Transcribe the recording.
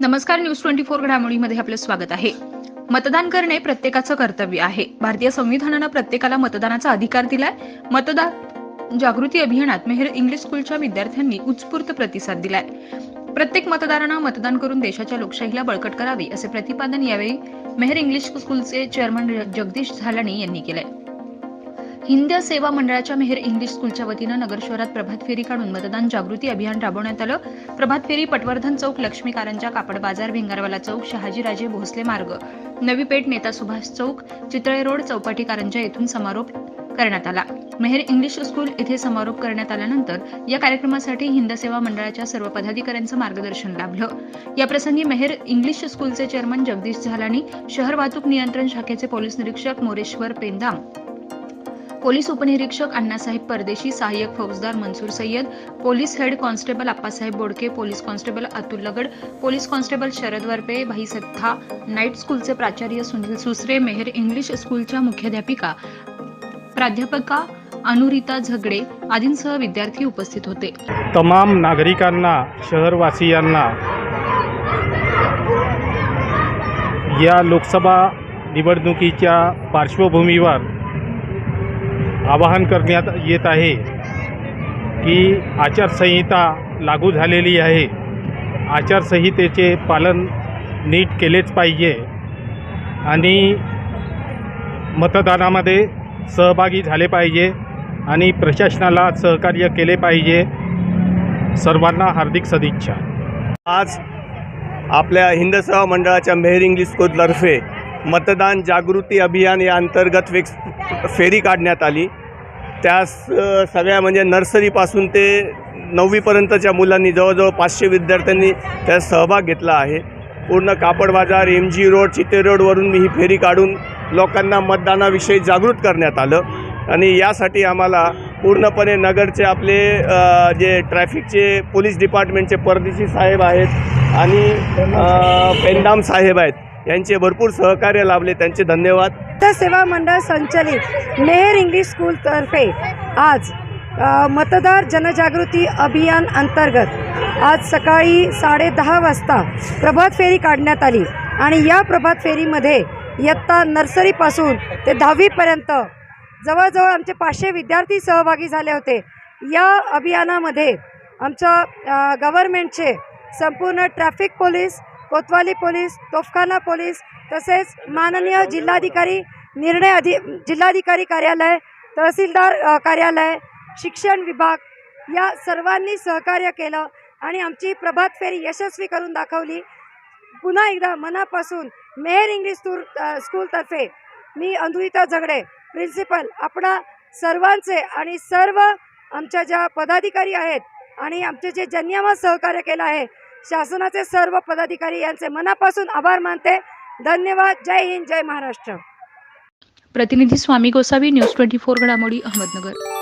नमस्कार news twenty four घडामोडीमध्ये आपलं स्वागत आहे. मतदान करणे प्रत्येकाचं कर्तव्य आहे. भारतीय संविधानानं प्रत्येकाला मतदानाचा अधिकार दिलाय. मतदान जागृती अभियानात मेहर इंग्लिश स्कूलच्या विद्यार्थ्यांनी उत्स्फूर्त प्रतिसाद दिलाय. प्रत्येक मतदारांना मतदान करून देशाच्या लोकशाहीला बळकट करावे असे प्रतिपादन यावेळी मेहर इंग्लिश स्कूलचे चेअरमन जगदीश झालाणी यांनी केलंय. हिंद सेवा मंडळाच्या मेहर इंग्लिश स्कूलच्या वतीनं नगर शहरात प्रभात फेरी काढून मतदान जागृती अभियान राबवण्यात आलं. प्रभात फेरी पटवर्धन चौक लक्ष्मी कारंजा कापड बाजार भिंगारवाला चौक शहाजीराजे भोसले मार्ग नवी पेठ नेता सुभाष चौक चितळे रोड चौपाटी कारंजा येथून समारोप करण्यात आला. मेहर इंग्लिश स्कूल येथे समारोप करण्यात आल्यानंतर या कार्यक्रमासाठी हिंद सेवा मंडळाच्या सर्व पदाधिकाऱ्यांचं मार्गदर्शन लाभलं. याप्रसंगी मेहर इंग्लिश स्कूलचे चेअरमन जगदीश झालानी शहर वाहतूक नियंत्रण शाखेचे पोलीस निरीक्षक मोरेश्वर पेंदाम पोलीस उपनिरीक्षक अण्णासाहेब परदेशी सहाय्यक फौजदार Mansoor Sayyad police head constable Appasaheb Bodke police constable Atul Lagad police constable Sharad Varpe Bhai Sattha night स्कूलचे प्राचार्य सुनील सुसरे मेहर इंग्लिश स्कूलच्या मुख्याध्यापिका प्राध्यापका अनुरिता झगडे आदींसह विद्यार्थी उपस्थित होते. तमाम नागरिकांना शहरवासियांना या लोकसभा निवडणुकीच्या पार्श्वभूमीवर आवाहन करण्यात येत आहे की आचारसंहिता लागू झालेली आहे. आचारसंहितेचे पालन नीट केलेच पाहिजे आणि मतदानामध्ये सहभागी झाले पाहिजे आणि प्रशासनाला सहकार्य केले पाहिजे. सर्वांना हार्दिक सदिच्छा. आज आपल्या हिंद मंडळाच्या मेहर इंग्लिश स्कूलतर्फे मतदान जागृती अभियान या अंतर्गत वेक्स फेरी काढण्यात आली. त्या स- सगळ्या म्हणजे नर्सरीपासून ते नववीपर्यंतच्या मुलांनी जवळजवळ पाचशे विद्यार्थ्यांनी त्यात सहभाग घेतला आहे. पूर्ण कापड बाजार एम जी रोड चिते रोडवरून मी ही फेरी काढून लोकांना मतदानाविषयी जागृत करण्यात आलं. आणि यासाठी आम्हाला पूर्णपणे नगरचे आपले जे ट्रॅफिकचे पोलीस डिपार्टमेंटचे परदेशी साहेब आहेत आणि पेंडाम साहेब आहेत. यांचे भरपूर सहकार्य लाभले त्यांचे धन्यवाद. सेवा मंडळ संचलित मेहर इंग्लिश स्कूलतर्फे आज मतदार जनजागृती अभियान अंतर्गत आज सकाळी साडे दहा वाजता प्रभात फेरी काढण्यात आली आणि या प्रभात फेरीमध्ये इयत्ता नर्सरीपासून ते दहावीपर्यंत जवळजवळ आमचे पाचशे विद्यार्थी सहभागी झाले होते. या अभियानामध्ये आमच्या गव्हर्मेंटचे संपूर्ण traffic police Kotwali police Topkhana police तसेच माननीय जिल्हाधिकारी निर्णय अधि जिल्हाधिकारी कार्यालय तहसीलदार कार्यालय शिक्षण विभाग या सर्वांनी सहकार्य केलं आणि आमची प्रभात फेरी यशस्वी करून दाखवली. पुन्हा एकदा मनापासून मेहर इंग्लिश स्कूल स्कूलतर्फे मी अनुरिता झगडे प्रिन्सिपल आपणा सर्वांचे आणि सर्व आमच्या ज्या पदाधिकारी आहेत आणि आमचे जे जन्यमा सहकार्य केलं आहे शासनाचे सर्व पदाधिकारी यांचे मनापासून आभार मानते. धन्यवाद. जय हिंद. जय महाराष्ट्र. प्रतिनिधी Swami Gosavi news twenty four घडामोडी अहमदनगर.